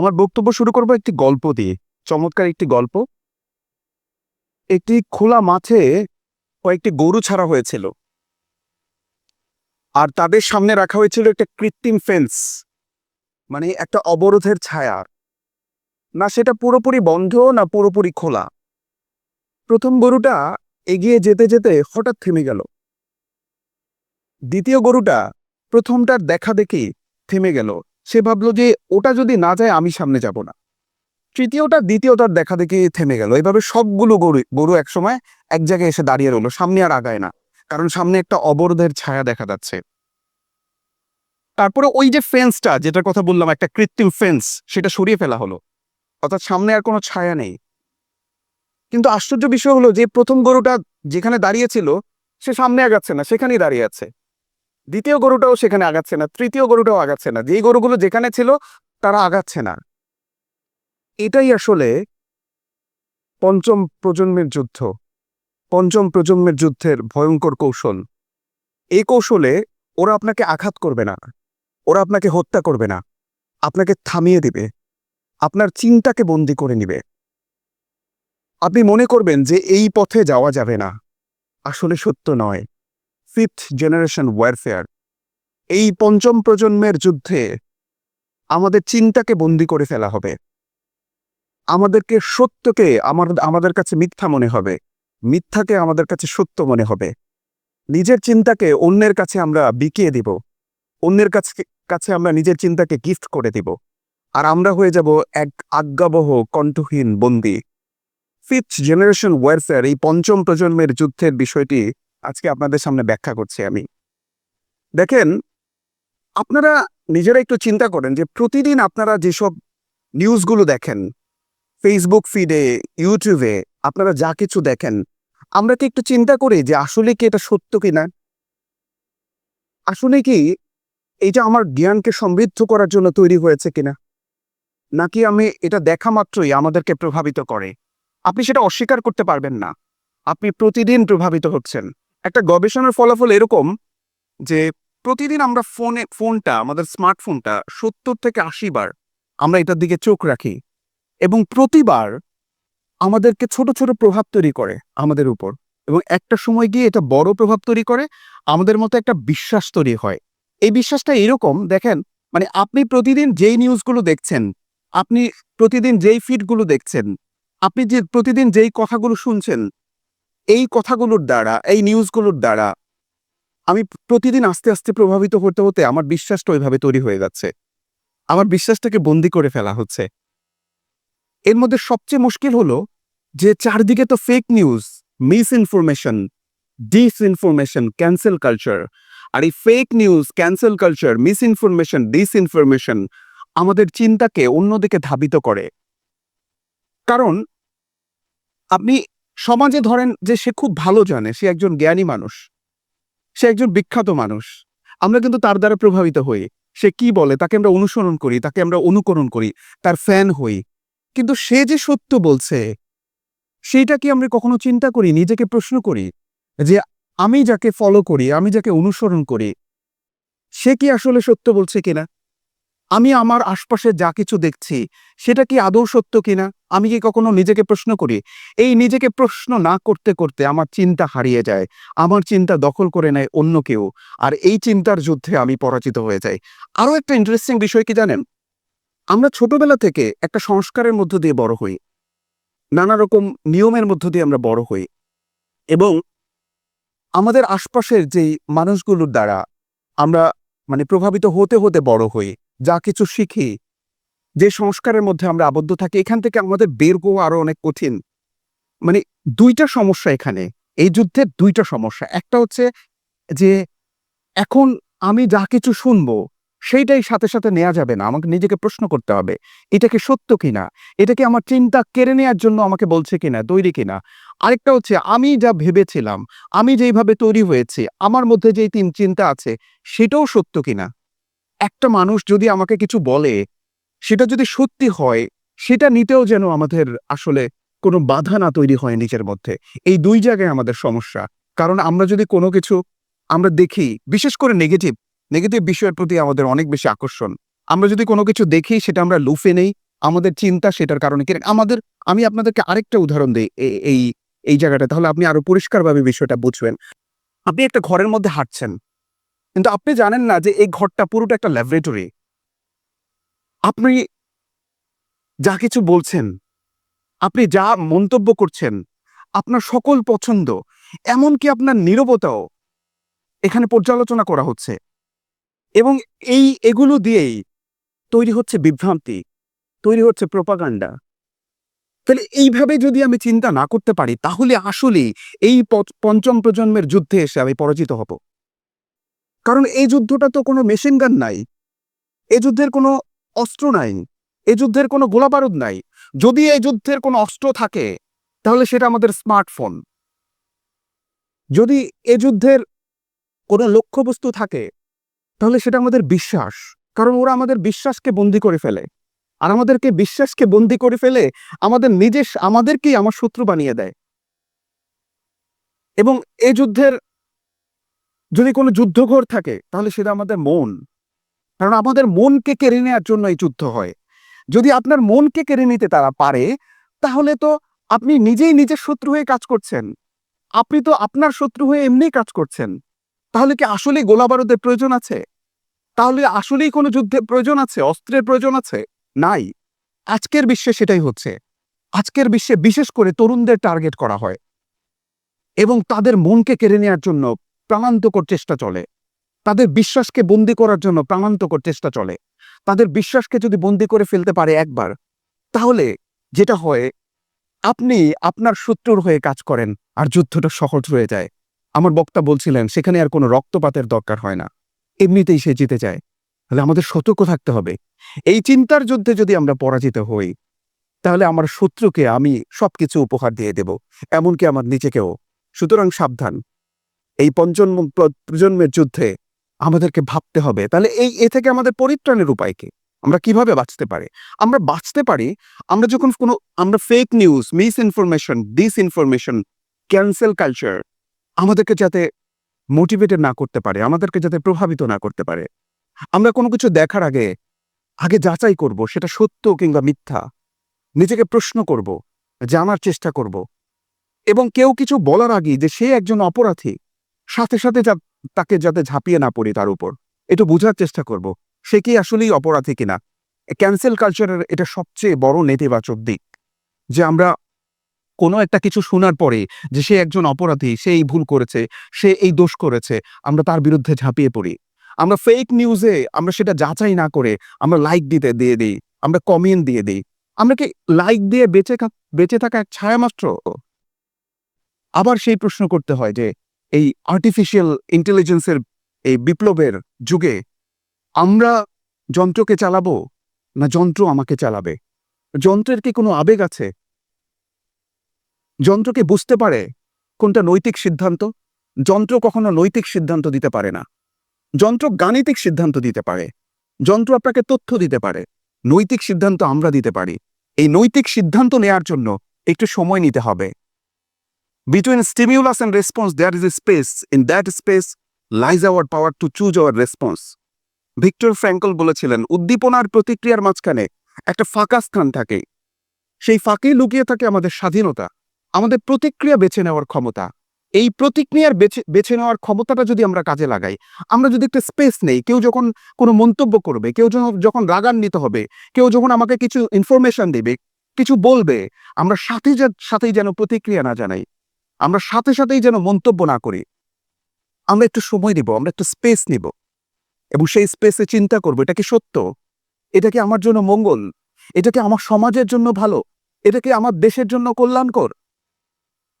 আমার বক্তব্য শুরু করব একটি গল্প দিয়ে। চমৎকার একটি গল্প। একটি খোলা মাঠে কয়েকটি গরু ছাড়া হয়েছিল। আর তাদের সামনে রাখা হয়েছিল একটা কৃত্রিম ফেন্স মানে একটা অবরোধের ছায়া। না, সেটা পুরোপুরি বন্ধ, না পুরোপুরি খোলা। প্রথম গরুটা এগিয়ে যেতে যেতে হঠাৎ থেমে গেল। দ্বিতীয় গরুটা প্রথমটার দেখা দেখি থেমে গেল। সে ভাবলো যে ওটা যদি না যায় আমি সামনে যাব না। তৃতীয়টা, দ্বিতীয়টার দেখা দেখে থেমে গেল। এভাবে সবগুলো গরু গরু একসময় এক জায়গায় এসে দাঁড়িয়ে রইল, সামনে আর আগায় না। কারণ সামনে একটা অবরোধের ছায়া দেখা যাচ্ছে। তারপরে ওই যে ফেন্সটা যেটার কথা বললাম, একটা কৃত্রিম ফেন্স সেটা সরিয়ে ফেলা হলো। অর্থাৎ সামনে আর কোনো ছায়া নেই। কিন্তু আশ্চর্য বিষয় হলো যে প্রথম গরুটা যেখানে দাঁড়িয়েছিল সে সামনে আগাচ্ছে না, সেখানেই দাঁড়িয়ে আছে। দ্বিতীয় গরুটাও সেখানে আগাচ্ছে না, তৃতীয় গরুটাও আগাচ্ছে না। যেই গরুগুলো যেখানে ছিল, তারা আগাচ্ছে না। এটাই আসলে পঞ্চম প্রজন্মের যুদ্ধ। পঞ্চম প্রজন্মের যুদ্ধের ভয়ঙ্কর কৌশল। এই কৌশলে ওরা আপনাকে আঘাত করবে না, ওরা আপনাকে হত্যা করবে না, আপনাকে থামিয়ে দিবে, আপনার চিন্তাকে বন্দি করে নিবে। আপনি মনে করবেন যে এই পথে যাওয়া যাবে না। আসলে সত্য নয়। ফিফথ জেনারেশন ওয়ারফেয়ার এই পঞ্চম প্রজন্মের যুদ্ধে আমাদের চিন্তাকে বন্দি করে ফেলা হবে। আমাদেরকে সত্যকে আমার, আমাদের কাছে মিথ্যা মনে হবে। মিথ্যাকে আমাদের কাছে সত্য মনে হবে। নিজের চিন্তাকে অন্যের কাছে আমরা বিকিয়ে দিব। অন্যের কাছে কাছে আমরা নিজের চিন্তাকে গিফট করে দিব। আর আমরা হয়ে যাব এক আজ্ঞাবহ কণ্ঠহীন বন্দী। ফিফথ জেনারেশন ওয়ারফেয়ার এই পঞ্চম প্রজন্মের যুদ্ধের বিষয়টি আজকে আপনাদের সামনে ব্যাখ্যা করছি আমি। দেখেন, আপনারা নিজেরা একটু চিন্তা করেন যে প্রতিদিন আপনারা যেসব নিউজগুলো দেখেন ফেসবুক ফিডে ইউটিউবে আপনারা যা কিছু দেখেন, আমরা কি একটু চিন্তা করি যে আসলে কি এটা সত্য কিনা? আসলে কি এটা আমার জ্ঞানকে সমৃদ্ধ করার জন্য তৈরি হয়েছে কিনা? নাকি আমি এটা দেখা মাত্রই আমাদেরকে প্রভাবিত করে? আপনি সেটা অস্বীকার করতে পারবেন না। আপনি প্রতিদিন প্রভাবিত হচ্ছেন। একটা গবেষণার ফলাফল এরকম যে প্রতিদিন আমরা ফোনে, ফোনটা, আমাদের স্মার্টফোনটা সত্তর থেকে আশি বার আমরা এটার দিকে চোখ রাখি এবং প্রতিবার আমাদেরকে ছোট ছোট প্রভাব তৈরি করে আমাদের উপর এবং একটা সময় গিয়ে এটা বড় প্রভাব তৈরি করে, আমাদের মতো একটা বিশ্বাস তৈরি হয়। এই বিশ্বাসটা এরকম, দেখেন মানে আপনি প্রতিদিন যেই নিউজগুলো দেখছেন, আপনি প্রতিদিন যেই ফিডগুলো দেখছেন, আপনি যে প্রতিদিন যেই কথাগুলো শুনছেন এই কথাগুলোর দ্বারা, এই নিউজগুলোর দ্বারা আমি প্রতিদিন আস্তে আস্তে প্রভাবিত হতে হতে আমার বিশ্বাসটা ওইভাবে তৈরি হয়ে যাচ্ছে। আমার বিশ্বাসটাকে বন্দি করে ফেলা হচ্ছে। এর মধ্যে সবচেয়ে মুশকিল হলো যে চারদিকে তো fake news misinformation disinformation cancel culture আর এই fake news cancel culture misinformation disinformation আমাদের চিন্তাকে অন্যদিকে ধাবিত করে। কারণ আপনি সমাজে ধরেন যে সে খুব ভালো জানে, সে একজন জ্ঞানী মানুষ, সে একজন বিখ্যাত মানুষ, আমরা কিন্তু তার দ্বারা প্রভাবিত হই। সে কি বলে, তাকে আমরা অনুসরণ করি, তাকে আমরা অনুকরণ করি, তার ফ্যান হই। কিন্তু সে যে সত্য বলছে, সেইটা কি আমরা কখনো চিন্তা করি, নিজেকে প্রশ্ন করি? যে আমি যাকে ফলো করি, আমি যাকে অনুসরণ করি, সে কি আসলে সত্য বলছে কিনা? আমি আমার আশপাশে যা কিছু দেখছি, সেটা কি আদৌ সত্য কিনা? আমি কি কখনো নিজেকে প্রশ্ন করি? এই নিজেকে প্রশ্ন না করতে করতে আমার চিন্তা হারিয়ে যায়। আমার চিন্তা দখল করে নেয় অন্য কেউ। আর এই চিন্তার যুদ্ধে আমি পরাজিত হয়ে যাই। আরও একটা ইন্টারেস্টিং বিষয় কি জানেন? আমরা ছোটবেলা থেকে একটা সংস্কারের মধ্য দিয়ে বড় হই। নানা রকম নিয়মের মধ্য দিয়ে আমরা বড় হই। এবং আমাদের আশপাশের যেই মানুষগুলোর দ্বারা আমরা মানে প্রভাবিত হতে হতে বড় হই। যা কিছু শিখি, যে সংস্কারের মধ্যে আমরা আবদ্ধ থাকি, এখান থেকে আমাদের বের হওয়া আরও অনেক কঠিন। মানে দুইটা সমস্যা এখানে, এই যুদ্ধের দুইটা সমস্যা। একটা হচ্ছে যে এখন আমি যা কিছু শুনব, সেইটাই সাথে সাথে নেওয়া যাবে না, আমাকে নিজেকে প্রশ্ন করতে হবে, এটা কি সত্য কিনা? এটা কি আমার চিন্তা কেড়ে নেওয়ার জন্য আমাকে বলছে কিনা, তৈরি কিনা? আরেকটা হচ্ছে, আমি যা ভেবেছিলাম, আমি যেইভাবে তৈরি হয়েছি, আমার মধ্যে যেই তিন চিন্তা আছে, সেটাও সত্য কিনা? একটা মানুষ যদি আমাকে কিছু বলে, সেটা যদি সত্যি হয়, সেটা নিতেও যেন আমাদের আসলে কোনো বাধা না তৈরি হয় নিজের মধ্যে। এই দুই জায়গায় আমাদের সমস্যা। কারণ আমরা যদি কোনো কিছু আমরা দেখি, বিশেষ করে নেগেটিভ নেগেটিভ বিষয়ের প্রতি আমাদের অনেক বেশি আকর্ষণ। আমরা যদি কোনো কিছু দেখি, সেটা আমরা লুফে নেই, আমাদের চিন্তা সেটার কারণে কি আমাদের, আমি আপনাদেরকে আরেকটা উদাহরণ দিই এই এই জায়গাটা। তাহলে আপনি আরও পরিষ্কারভাবে বিষয়টা বুঝবেন। আপনি একটা ঘরের মধ্যে হাঁটছেন। কিন্তু আপনি জানেন না যে এই ঘরটা পুরোটা একটা ল্যাবরেটরি। আপনি যা কিছু বলছেন, আপনি যা মন্তব্য করছেন, আপনার সকল পছন্দ, এমনকি আপনার নীরবতাও এখানে পর্যালোচনা করা হচ্ছে। এবং এই এগুলো দিয়েই তৈরি হচ্ছে বিভ্রান্তি, তৈরি হচ্ছে প্রোপাগান্ডা। তাহলে এইভাবে যদি আমি চিন্তা না করতে পারি, তাহলে আসলে এই পঞ্চম প্রজন্মের যুদ্ধে এসে আমি পরাজিত হব। কারণ এই যুদ্ধটা তো কোনো মেশিন গান নাই। এ যুদ্ধের কোনো অস্ত্র নাই। এ যুদ্ধের কোনো গোলাবারুদ নাই। যদি এই যুদ্ধের কোনো অস্ত্র থাকে, তাহলে সেটা আমাদের স্মার্টফোন যদি এ যুদ্ধের কোনো লক্ষ্যবস্তু থাকে, তাহলে সেটা আমাদের বিশ্বাস। কারণ ওরা আমাদের বিশ্বাসকে বন্দি করে ফেলে। আর আমাদেরকে বিশ্বাসকে বন্দি করে ফেলে আমাদের নিজের, আমাদেরকেই আমার শত্রু বানিয়ে দেয়। এবং এ যুদ্ধের যদি কোনো যুদ্ধঘর থাকে, তাহলে সেটা আমাদের মন। কারণ আমাদের মনকে কেড়ে নেওয়ার জন্য এই যুদ্ধ হয়। যদি আপনার মনকে কেড়ে নিতে তারা পারে, তাহলে তো আপনি নিজেই নিজের শত্রু হয়ে কাজ করছেন। আপনি তো আপনার শত্রু হয়ে এমনিই কাজ করছেন। তাহলে কি আসলেই গোলাবারুদের প্রয়োজন আছে? তাহলে আসলেই কোনো যুদ্ধের প্রয়োজন আছে? অস্ত্রের প্রয়োজন আছে? নাই। আজকের বিশ্বে সেটাই হচ্ছে। আজকের বিশ্বে বিশেষ করে তরুণদের টার্গেট করা হয়। এবং তাদের মনকে কেড়ে নেওয়ার জন্য প্রাণান্তকর চেষ্টা চলে। তাদের বিশ্বাসকে বন্দি করার জন্য প্রাণান্তকর চেষ্টা চলে। তাদের বিশ্বাসকে যদি বন্দি করে ফেলতে পারে একবার, তাহলে যেটা হয়, আপনি আপনার শত্রুর হয়ে কাজ করেন আর যুদ্ধটা সহজ হয়ে যায়। আমার বক্তা বলছিলেন, সেখানে আর কোনো রক্তপাতের দরকার হয় না। এমনিতেই সে জিতে যায়। তাহলে আমাদের সতর্ক থাকতে হবে। এই চিন্তার যুদ্ধে যদি আমরা পরাজিত হই, তাহলে আমার শত্রুকে আমি সবকিছু উপহার দিয়ে দেব। এমনকি আমার নিজেকেও। সুতরাং সাবধান। এই পঞ্চম প্র- প্রজন্মের যুদ্ধে আমাদেরকে ভাবতে হবে। তাহলে এই, এ থেকে আমাদের পরিত্রাণের উপায় কি? আমরা কীভাবে বাঁচতে পারি? আমরা বাঁচতে পারি, আমরা যখন কোনো, আমরা fake news misinformation disinformation cancel culture আমাদেরকে যাতে মোটিভেটেড না করতে পারে, আমাদেরকে যাতে প্রভাবিত না করতে পারে, আমরা কোনো কিছু দেখার আগে আগে যাচাই করব, সেটা সত্য কিংবা মিথ্যা, নিজেকে প্রশ্ন করব, জানার চেষ্টা করব এবং কেউ কিছু বলার আগে যে সে একজন অপরাধী সাথে সাথে তাকে যাতে ঝাঁপিয়ে না পড়ি তার উপর। একটু বোঝার চেষ্টা করব, সে কি আসলেই অপরাধী কিনা? ক্যান্সেল কালচারের এটা সবচেয়ে বড় নেতিবাচক দিক, যে আমরা কোনো একটা কিছু শোনার পরে যে সে একজন অপরাধী, সে এই ভুল করেছে, সে এই দোষ করেছে, আমরা তার বিরুদ্ধে ঝাঁপিয়ে পড়ি। আমরা ফেক নিউজে আমরা সেটা যাচাই না করে আমরা লাইক দিতে দিয়ে দিই, আমরা কমেন্ট দিয়ে দিই। আমরা কি লাইক দিয়ে বেঁচে বেঁচে থাকা এক ছায়া মাত্র আবার সেই প্রশ্ন করতে হয় যে এই আর্টিফিশিয়াল ইন্টেলিজেন্সের এই বিপ্লবের যুগে আমরা যন্ত্রকে চালাবো না যন্ত্র আমাকে চালাবে? যন্ত্রের কি কোনো আবেগ আছে? যন্ত্রকে বুঝতে পারে কোনটা নৈতিক সিদ্ধান্ত? যন্ত্র কখনো নৈতিক সিদ্ধান্ত দিতে পারে না। যন্ত্র গাণিতিক সিদ্ধান্ত দিতে পারে। যন্ত্র আপনাকে তথ্য দিতে পারে। নৈতিক সিদ্ধান্ত আমরা দিতে পারি। এই নৈতিক সিদ্ধান্ত নেয়ার জন্য একটু সময় নিতে হবে। Between stimulus and response there is a space in that space lies our power to choose our response Victor Frankl বলেছিলেন উদ্দীপনার প্রতিক্রিয়ার মাঝখানে একটা ফাঁকা স্থান থাকে। সেই ফাঁকেই লুকিয়ে থাকে আমাদের স্বাধীনতা, আমাদের প্রতিক্রিয়া বেছে নেওয়ার ক্ষমতা। এই প্রতিক্রিয়ার বেছে বেছে নেওয়ার ক্ষমতাটা যদি আমরা কাজে লাগাই, আমরা যদি একটা স্পেস নেই, কেউ যখন কোনো মন্তব্য করবে, কেউ যখন রাগান্বিত হবে, কেউ যখন আমাকে কিছু ইনফরমেশন দেবে, কিছু বলবে, আমরা সাথে সাথেই যেন প্রতিক্রিয়া না জানাই। আমরা সাথে সাথেই যেন মন্তব্য না করি। আমরা একটু সময় নিব, আমরা একটু স্পেস নিব। এবং সেই স্পেসে চিন্তা করব, এটা কি সত্য? এটা কি আমার জন্য মঙ্গল? এটা কি আমার সমাজের জন্য ভালো? এটা কি আমার দেশের জন্য কল্যাণকর?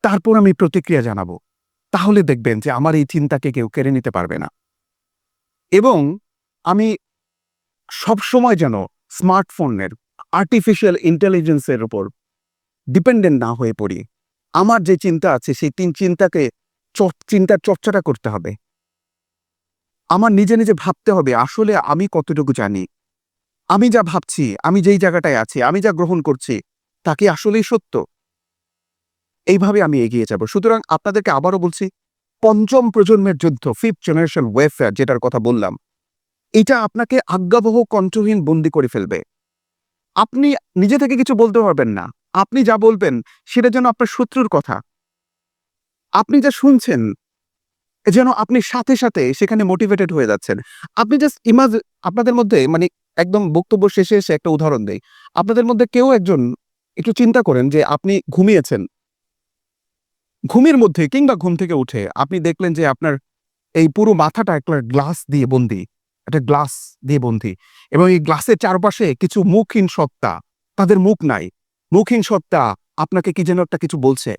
তারপর আমি প্রতিক্রিয়া জানাব। তাহলে দেখবেন যে আমার এই চিন্তাকে কেউ কেড়ে নিতে পারবে না। এবং আমি সব সময় যেন স্মার্টফোনের আর্টিফিশিয়াল ইন্টেলিজেন্সের উপর ডিপেন্ডেন্ট না হয়ে পড়ি। আমার যে চিন্তা আছে, সেই তিন চিন্তাকে চিন্তার চর্চাটা করতে হবে। আমার নিজে নিজে ভাবতে হবে, আসলে আমি কতটুকু জানি? আমি যা ভাবছি, আমি যেই জায়গাটায় আছি, আমি যা গ্রহণ করছি, তা কি আসলেই সত্য? এইভাবে আমি এগিয়ে যাব। সুতরাং আপনাদেরকে আবারও বলছি, পঞ্চম প্রজন্মের যুদ্ধ ফিফথ জেনারেশন ওয়েফেয়ার যেটার কথা বললাম, এটা আপনাকে আজ্ঞাবহ কণ্ঠহীন বন্দি করে ফেলবে। আপনি নিজে থেকে কিছু বলতে পারবেন না। আপনি যা বলবেন, সেটা যেন আপনার শত্রুর কথা। আপনি যা শুনছেন যেন আপনি সাথে সাথে সেখানে মোটিভেটেড হয়ে যাচ্ছেন। আপনি জাস্ট ইমাজ আপনাদের মধ্যে মানে একদম বক্তব্য শেষে এসে একটা উদাহরণ দেই। আপনাদের মধ্যে কেউ একজন একটু চিন্তা করেন যে আপনি ঘুমিয়েছেন। ঘুমের মধ্যে কিংবা ঘুম থেকে উঠে আপনি দেখলেন যে আপনার এই পুরো মাথাটা একটা গ্লাস দিয়ে বন্দি, একটা গ্লাস দিয়ে বন্দি। এবং এই গ্লাসের চারপাশে কিছু মুখহীন সত্তা, তাদের মুখ নাই। মুখহীন সত্তা আপনাকে কি যেন একটা কিছু বলছে।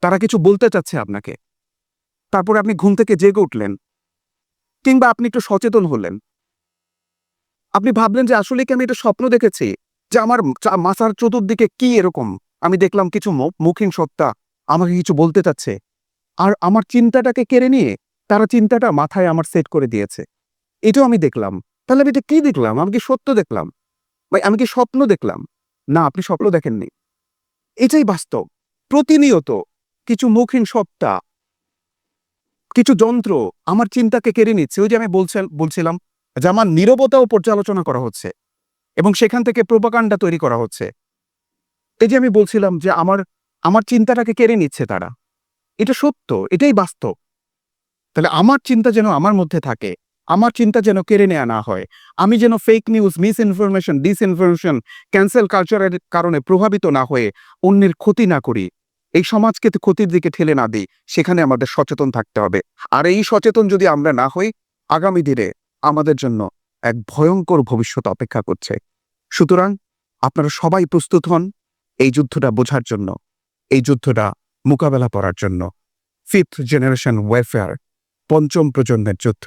তারা কিছু বলতে চাচ্ছে আপনাকে। তারপরে আপনি ঘুম থেকে জেগে উঠলেন। কিংবা আপনি একটু সচেতন হলেন। আপনি ভাবলেন যে আসলে কি আমি এটা স্বপ্ন দেখেছি? যে আমার মাথার চতুর্দিকে কি এরকম? আমি দেখলাম কিছু মুখ- মুখহীন সত্তা আমাকে কিছু বলতে চাচ্ছে। আর আমার চিন্তাটাকে কেড়ে নিয়ে তারা চিন্তাটা মাথায় আমার সেট করে দিয়েছে। এটাও আমি দেখলাম। তাহলে আমি এটা কি দেখলাম? আমি কি সত্য দেখলাম? ভাই, আমি কি স্বপ্ন দেখলাম? না, আপনি স্বপ্ন দেখেননি। এটাই বাস্তব। প্রতিনিয়ত কিছু মুখহীন সত্তা, কিছু যন্ত্র আমার চিন্তাকে কেড়ে নিচ্ছে। ওই যে আমি বলছেন বলছিলাম যে আমার নীরবতাও পর্যালোচনা করা হচ্ছে এবং সেখান থেকে প্রোপাকাণ্ডা তৈরি করা হচ্ছে। এই যে আমি বলছিলাম যে আমার আমার চিন্তাটাকে কেড়ে নিচ্ছে তারা। এটা সত্য, এটাই বাস্তব। তাহলে আমার চিন্তা যেন আমার মধ্যে থাকে আমার চিন্তা যেন কেড়ে নেওয়া না হয়। আমি যেন fake news misinformation disinformation cancel কালচারের কারণে প্রভাবিত না হয়ে অন্যের ক্ষতি না করি। এই সমাজকে ক্ষতির দিকে ঠেলে না দিই, সেখানে আমাদের সচেতন থাকতে হবে। আর এই সচেতন যদি আমরা না হই, আগামী দিনে আমাদের জন্য এক ভয়ঙ্কর ভবিষ্যৎ অপেক্ষা করছে। সুতরাং আপনারা সবাই প্রস্তুত হন এই যুদ্ধটা বোঝার জন্য, এই যুদ্ধটা মোকাবেলা করার জন্য। ফিফথ জেনারেশন ওয়েলফেয়ার পঞ্চম প্রজন্মের যুদ্ধ।